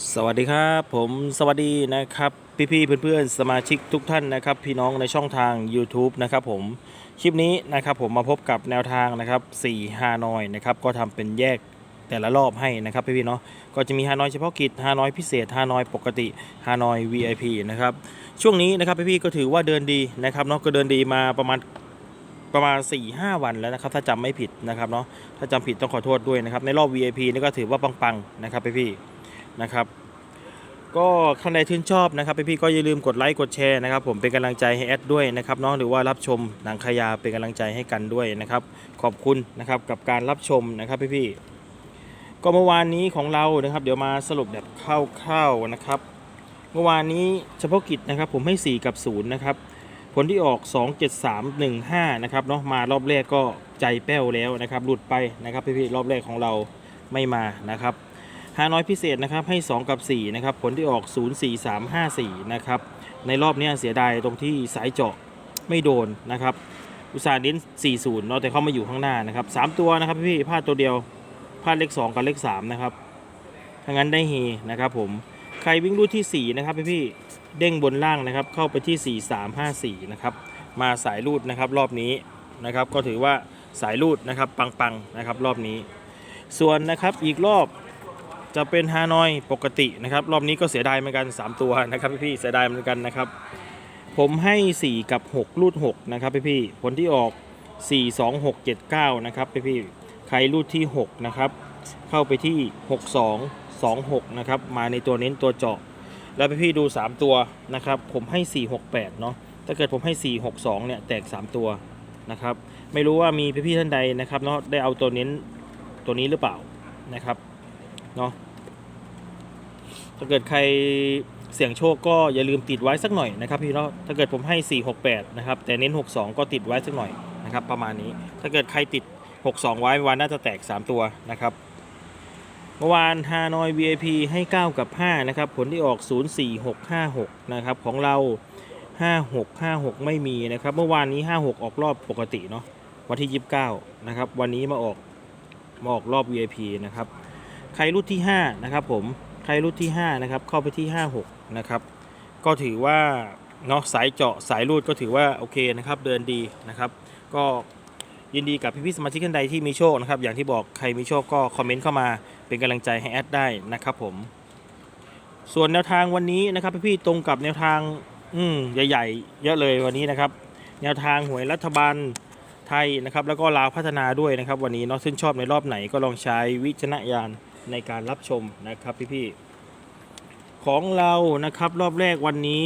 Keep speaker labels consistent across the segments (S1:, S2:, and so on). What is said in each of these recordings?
S1: สวัสดีครับ ผมสวัสดีนะครับ พี่ๆเพื่อนๆสมาชิกทุกท่านนะครับ พี่น้องในช่องทาง YouTube นะครับผมคลิปนี้นะครับผมมาพบกับแนวทางนะครับ4ฮานอยนะครับก็ทำเป็นแยกแต่ละรอบให้นะครับพี่ๆเนาะก็จะมีฮานอยเฉพาะกิจฮานอยพิเศษฮานอยปกติฮานอย VIP นะครับช่วงนี้นะครับพี่ๆก็ถือว่าเดินดีนะครับเนาะก็เดินดีมาประมาณประมาณ 4-5 วันแล้วนะครับ ถ้าจำไม่ผิดนะครับเนาะถ้าจำผิดต้องขอโทษด้วยนะครับในรอบ VIP นี่ก็ถือว่าปังๆนะครับพี่ๆ นะครับ ก็ท่านใดชื่นชอบนะครับพี่ๆก็อย่าลืมกดไลค์กดแชร์นะครับผมเป็นกำลังใจให้แอดด้วยนะครับเนาะหรือว่ารับชมหนังขยาเป็นกำลังใจให้กันด้วยนะครับ ขอบคุณนะครับกับการรับชมนะครับพี่ๆก็เมื่อวานนี้ของเรานะครับ เดี๋ยวมาสรุปแบบคร่าวๆนะครับ เมื่อวานนี้เฉพาะกิจนะครับ ผมให้ 4 กับ0นะครับผลที่ออก 27315 นะครับเนาะมารอบแรกก็ใจแป้วแล้วนะครับ หลุดไปนะครับพี่ๆรอบแรกของเราไม่มานะครับ ฮาน้อยพิเศษนะครับให้ 2 กับ 4 นะครับ ผลที่ออก 04354 นะครับ ในรอบนี้เสียดายตรงที่สายเจาะไม่โดนนะครับ อุตสาห์เน้น40 เนาะแต่เขามาอยู่ข้างหน้านะครับ 3 ตัวนะครับพี่พลาดตัวเดียวพลาดเลข 2 กับเลข 3 นะครับถ้างั้นได้เฮนะครับผมใครวิ่งรูดที่ 4 นะครับพี่พี่เด้งบนล่างนะครับ เข้าไปที่ 4354 นะครับ มาสายรูดนะครับรอบนี้นะครับ ก็ถือว่าสายรูดนะครับปังๆนะครับรอบนี้ ส่วนนะครับอีกรอบ จะเป็นฮานอยปกตินะครับ รอบนี้ก็เสียดายเหมือนกัน 3 ตัวนะครับพี่ๆเสียดายเหมือนกันนะครับ ผมให้ 4 กับ 6 รูด 6 นะครับพี่ๆผลที่ออก 4 2 6 7 9 นะครับพี่ๆใครรูดที่ 6 นะครับ เข้าไปที่ 6 2 2 6 นะครับ มาในตัวเน้นตัวเจาะ แล้วพี่ๆดู 3 ตัวนะครับ ผมให้ 4 6 8 เนาะถ้าเกิดผมให้ 4 6 2 เนี่ยแตก 3 ตัวนะครับ ไม่รู้ว่ามีพี่ๆท่านใดนะครับเนาะได้เอาตัวเน้นตัวนี้หรือเปล่านะครับเนาะ ถ้าเกิดใครเสี่ยงโชคก็อย่าลืมติดไว้สักหน่อยนะครับพี่เนาะถ้าเกิดผมให้ 4 6 8 นะครับ แต่เน้น 6 2 ก็ติดไว้สักหน่อยนะครับประมาณนี้ ถ้าเกิดใครติด 6 2 ไว้วันน่าจะแตก 3 ตัวนะครับเมื่อวานฮานอย VIP ให้ 9 กับ 5 นะครับ ผลที่ออก 0 4 6 5 6 นะครับ ของเรา 5 6 5 6 ไม่มีนะครับ เมื่อวานนี้ 5 6 ออกรอบปกติเนาะวันที่ 29 นะครับ วันนี้มาออกมาออกรอบ VIP นะครับ ใครรุ่นที่ 5 นะครับผม ใครรุ่นที่ 5 นะครับ เข้าไปที่ 56 นะครับ ก็ถือว่าเนาะสายเจาะสายรูดก็ถือว่าโอเคนะครับ เดินดีนะครับ ก็ยินดีกับพี่ๆสมาชิกท่านใดที่มีโชคนะครับ อย่างที่บอกใครมีโชคก็คอมเมนต์เข้ามาเป็นกำลังใจให้แอดได้นะครับผม ส่วนแนวทางวันนี้นะครับพี่ๆตรงกับแนวทาง อืมใหญ่ๆ เยอะเลยวันนี้นะครับ แนวทางหวยรัฐบาลไทยนะครับ แล้วก็ลาวพัฒนาด้วยนะครับ วันนี้เนาะซึ่งชอบในรอบไหนก็ลองใช้วิจารณญาณ ในการรับชมนะครับพี่ๆของเรานะครับรอบแรกวันนี้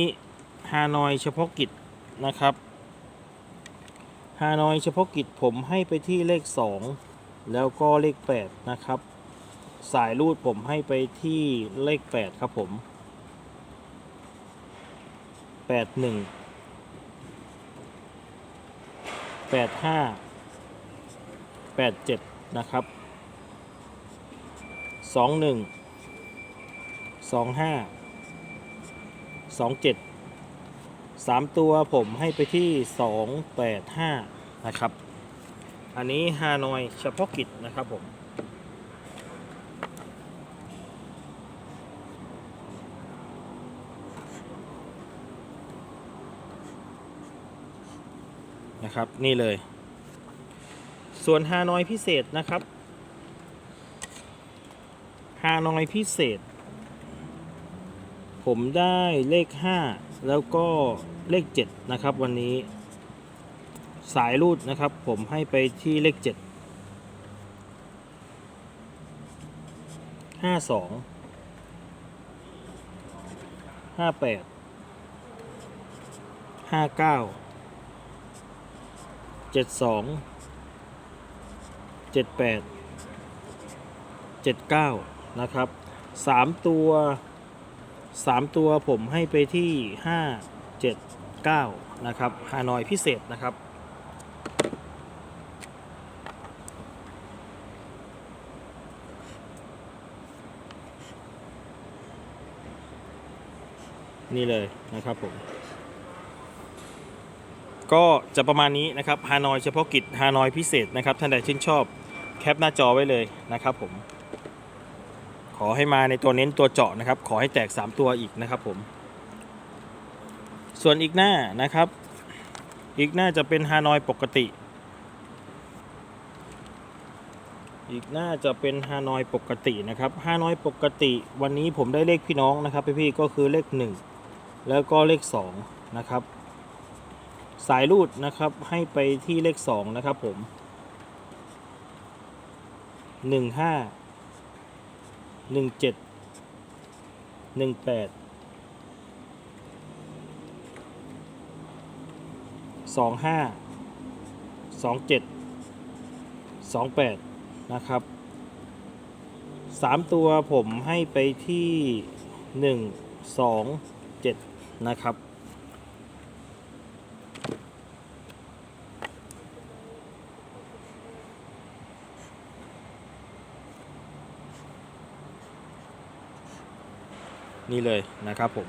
S1: ฮานอยเฉพาะกิจนะครับฮานอยเฉพาะกิจผมให้ไปที่เลข 2 แล้วก็เลข 8 นะครับ สายรูดผมให้ไปที่เลข 8 ครับผม 8 1 8 5 8 7 นะครับ 2 1 2 5 2 7 3ตัวผมให้ไปที่2 8 5นะครับ อันนี้ฮานอยเฉพาะกิจนะครับผมนะครับนี่เลย ส่วนฮานอยพิเศษนะครับานอยพิเศษ ผมได้เลข 5 แล้วก็เลข 7 นะครับ วันนี้ สายรูดนะครับ ผมให้ไปที่เลข 7 5 2 5 8 5 9 นะครับสามตัวสามตัวผมให้ไปที่ห้าเจ็ดเก้านะครับฮานอยพิเศษนะครับนี่เลยนะครับผมก็จะประมาณนี้นะครับฮานอยเฉพาะกิจฮานอยพิเศษนะครับท่านใดชื่นชอบแคปหน้าจอไว้เลยนะครับผม ขอให้มาในตัวเน้นตัวเจาะนะครับ ขอให้แตก 3 ตัวอีกนะครับผม ส่วนอีกหน้านะครับ อีกหน้าจะเป็นฮานอยปกติ อีกหน้าจะเป็นฮานอยปกตินะครับฮานอยปกติ วันนี้ผมได้เลขพี่น้องนะครับพี่ๆก็คือเลข 1 แล้วก็เลข 2 นะครับ สายรูดนะครับให้ไปที่เลข 2 นะครับผมหนึ่ง หนึ่งเจ็ดหนึ่งแปดสองห้าสองเจ็ดสองแปดนะครับสามตัวผมให้ไปที่หนึ่งสองเจ็ดนะครับ นี่เลยนะครับผม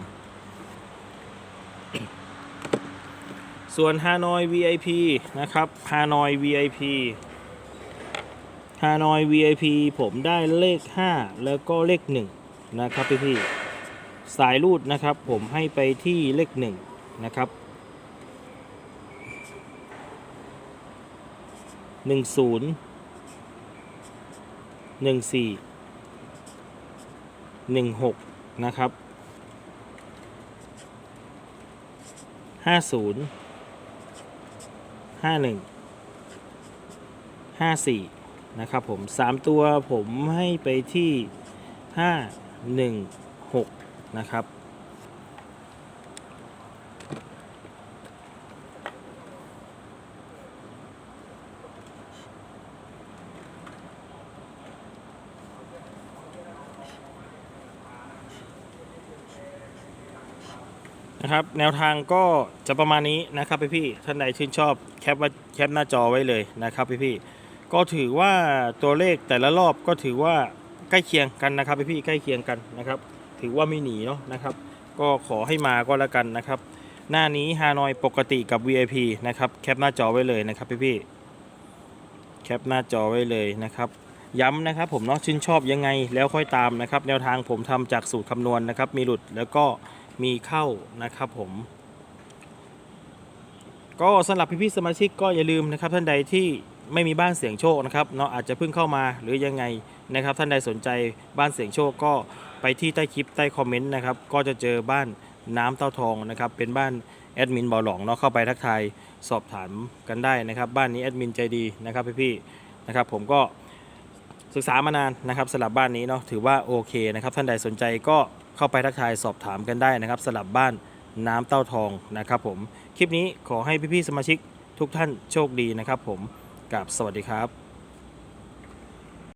S1: ส่วนฮานอย VIP นะครับฮานอย VIP ฮานอย VIP ผมได้เลข 5 แล้วก็เลข 1 นะครับพี่พี่สายรูดนะครับผมให้ไปที่เลข 1 นะครับหนึ่งศูนย์หนึ่งสี่หนึ่งหก นะครับ ห้าศูนย์ ห้าหนึ่ง ห้าสี่นะครับผมสามตัวผมให้ไปที่ห้าหนึ่งหกนะครับ นะครับ แนวทางก็จะประมาณนี้นะครับพี่พี่ท่านใดชื่นชอบแคปว่าแคปหน้าจอไว้เลยนะครับพี่พี่ก็ถือว่าตัวเลขแต่ละรอบก็ถือว่าใกล้เคียงกันนะครับพี่พี่ใกล้เคียงกันนะครับ ถือว่าไม่หนีเนาะนะครับ ก็ขอให้มาก็แล้วกันนะครับ หน้านี้ฮานอยปกติกับ VIP นะครับแคปหน้าจอไว้เลยนะครับพี่พี่แคปหน้าจอไว้เลยนะครับย้ำนะครับผมเนาะชื่นชอบยังไงแล้วค่อยตามนะครับ แนวทางผมทำจากสูตรคำนวณนะครับ มีหลุดแล้วก็ มีเข้านะครับผม ก็สำหรับพี่ๆสมาชิกก็อย่าลืมนะครับ ท่านใดที่ไม่มีบ้านเสียงโชคนะครับเนาะอาจจะเพิ่งเข้ามาหรือยังไงนะครับ ท่านใดสนใจบ้านเสียงโชคก็ไปที่ใต้คลิปใต้คอมเมนต์นะครับก็จะเจอบ้านน้ำเต้าทองนะครับเป็นบ้านแอดมินบอหลองเนาะเข้าไปทักทายสอบถามกันได้นะครับ บ้านนี้แอดมินใจดีนะครับพี่ๆนะครับ ผมก็ศึกษามานานนะครับสลับบ้านนี้เนาะถือว่าโอเคนะครับ ท่านใดสนใจก็ เข้าไปทักทายสอบถามกันได้นะครับสลับบ้านน้ำเต้าทองนะครับผม คลิปนี้ขอให้พี่ๆสมาชิกทุกท่านโชคดีนะครับผมกับสวัสดีครับ